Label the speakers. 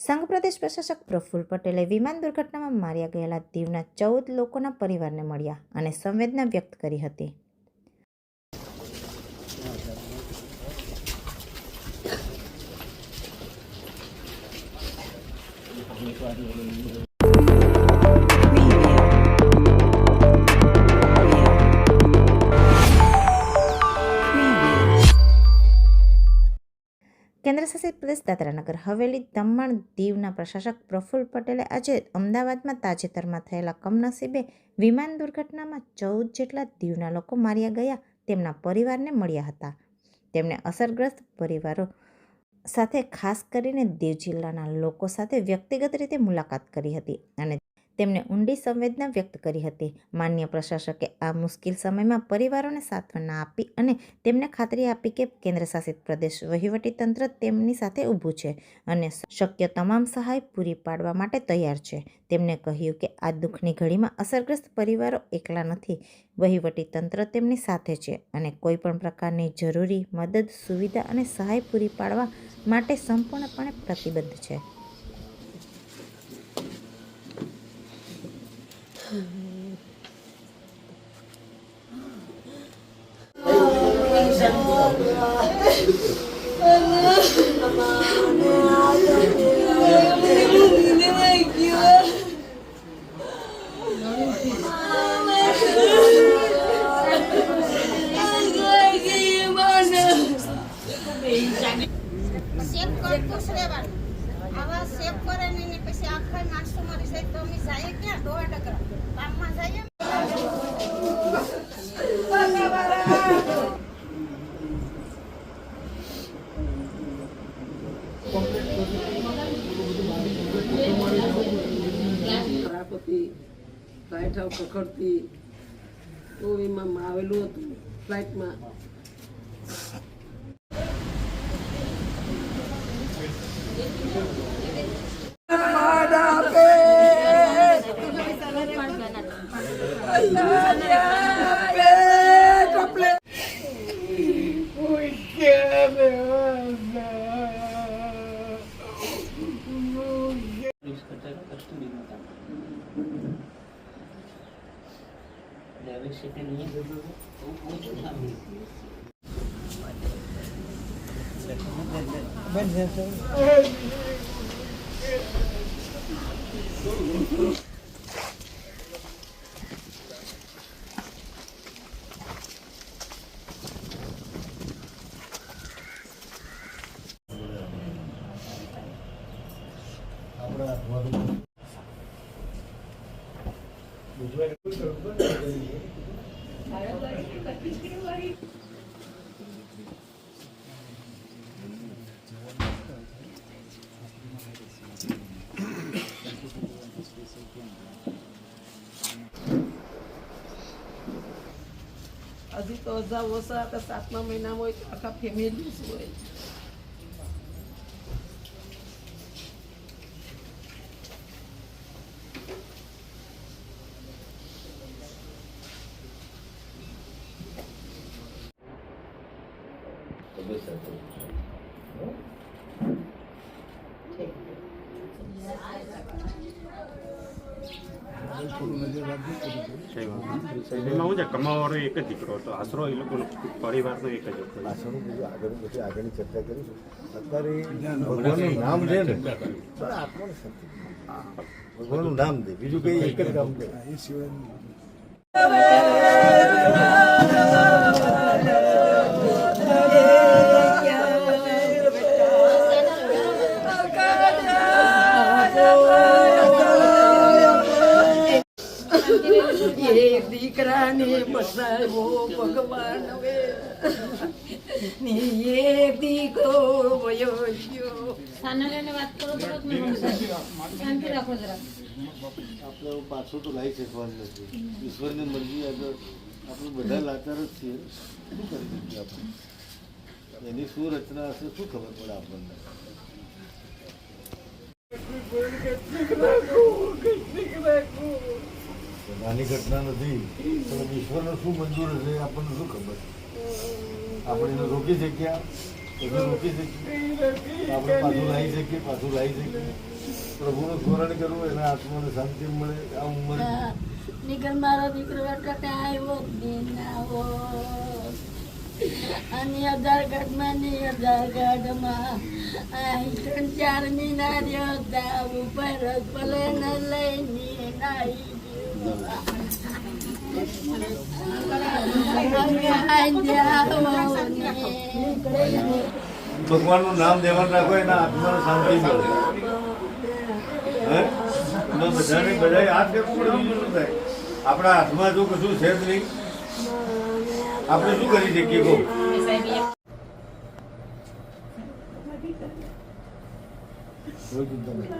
Speaker 1: સંઘ પ્રદેશ પ્રશાસક પ્રફુલ્લ પટેલે વિમાન દુર્ઘટનામાં માર્યા ગયેલા દીવના ચૌદ લોકોના પરિવારને મળ્યા અને સંવેદના વ્યક્ત કરી હતી. કેન્દ્રશાસિત પ્રદેશ દાદરાનગર. હવેલી દમણ દીવના પ્રશાસક પ્રફુલ્લ પટેલે આજે અમદાવાદમાં તાજેતરમાં થયેલા કમનસીબે વિમાન દુર્ઘટનામાં ચૌદ જેટલા દીવના લોકો માર્યા ગયા, તેમના પરિવારને મળ્યા હતા. તેમણે અસરગ્રસ્ત પરિવારો સાથે ખાસ કરીને દીવ જિલ્લાના લોકો સાથે વ્યક્તિગત રીતે મુલાકાત કરી હતી અને તેમને ઊંડી સંવેદના વ્યક્ત કરી હતી. માન્ય પ્રશાસકે આ મુશ્કેલ સમયમાં પરિવારોને સાંત્વના આપી અને તેમને ખાતરી આપી કે કેન્દ્રશાસિત પ્રદેશ વહીવટીતંત્ર તેમની સાથે ઊભું છે અને શક્ય તમામ સહાય પૂરી પાડવા માટે તૈયાર છે. તેમણે કહ્યું કે આ દુઃખની ઘડીમાં અસરગ્રસ્ત પરિવારો એકલા નથી. વહીવટીતંત્ર તેમની સાથે છે અને કોઈપણ પ્રકારની જરૂરી મદદ, સુવિધા અને સહાય પૂરી પાડવા માટે સંપૂર્ણપણે પ્રતિબદ્ધ છે.
Speaker 2: સેફ કરતું જ રહેવાનું આવા સેફ કરે ને પછી આખા માણસો મરી જાય તો અમે જઈએ ક્યાં? ડોવા ટકરા ગામમાં જઈએ.
Speaker 3: ફ્લાઇટ હાઉસ પકડતી, તો એમાં આવેલું હતું ફ્લાઇટમાં
Speaker 4: Gracias.
Speaker 3: હજી તો અડધા ઓછા હતા સાતમા મહિનામાં હોય તો આખા ફેમિલી જ હોય.
Speaker 5: હું છે? કમાવાનો એક જ દીકરો હતો. આશરો એ લોકોનો પરિવારનો એક જ હતો.
Speaker 6: આશરો બધું આગળ બધી આગળની ચર્ચા કરીશું અત્યારે ભગવાનનું નામ છે ને આત્માને શક્તિ ભગવાનનું નામ દે. બીજું કઈ એક જ કામ દે
Speaker 3: એ દીકરાને બસાવો ભગવાન હવે ને એક દીકરો વયો ગયો.
Speaker 6: આપણે પાછું તો લાવી શકવાનું નથી. ઈશ્વરની મરજી આગળ આપણે બધા લાચાર જ છીએ. શું કરી શકીએ આપણે? એની શું રચના હશે શું ખબર પડે આપણને? નાની ઘટના નથી. પણ શું મંજૂર હશે આપણને શું ખબર? આપણે એને રોકી શક્યા એને રોકી શકીએ? આપણે પાછું લાવી શકીએ? પાછું લાવી શકીએ? પ્રભુનું સ્મરણ કરવું, એના આત્માને શાંતિ મળે, આ ઉંમર.
Speaker 7: નીકળ મારો દીકરો ના હો અને આધાર કાર્ડમાં ને કાર્ડમાં આ ત્રણ ચાર મહિના ભલે ન લઈને નાઈ
Speaker 6: ભગવાનનું નામ દેવાનું રાખો, એના આત્માને શાંતિ મળે. હે? બધાને બધાએ હાથ પડે થાય? આપણા હાથમાં જો કશું છે જ નહીં. આપણે શું કરી શકીએ કહો? કોઈ ચિંતા નહીં.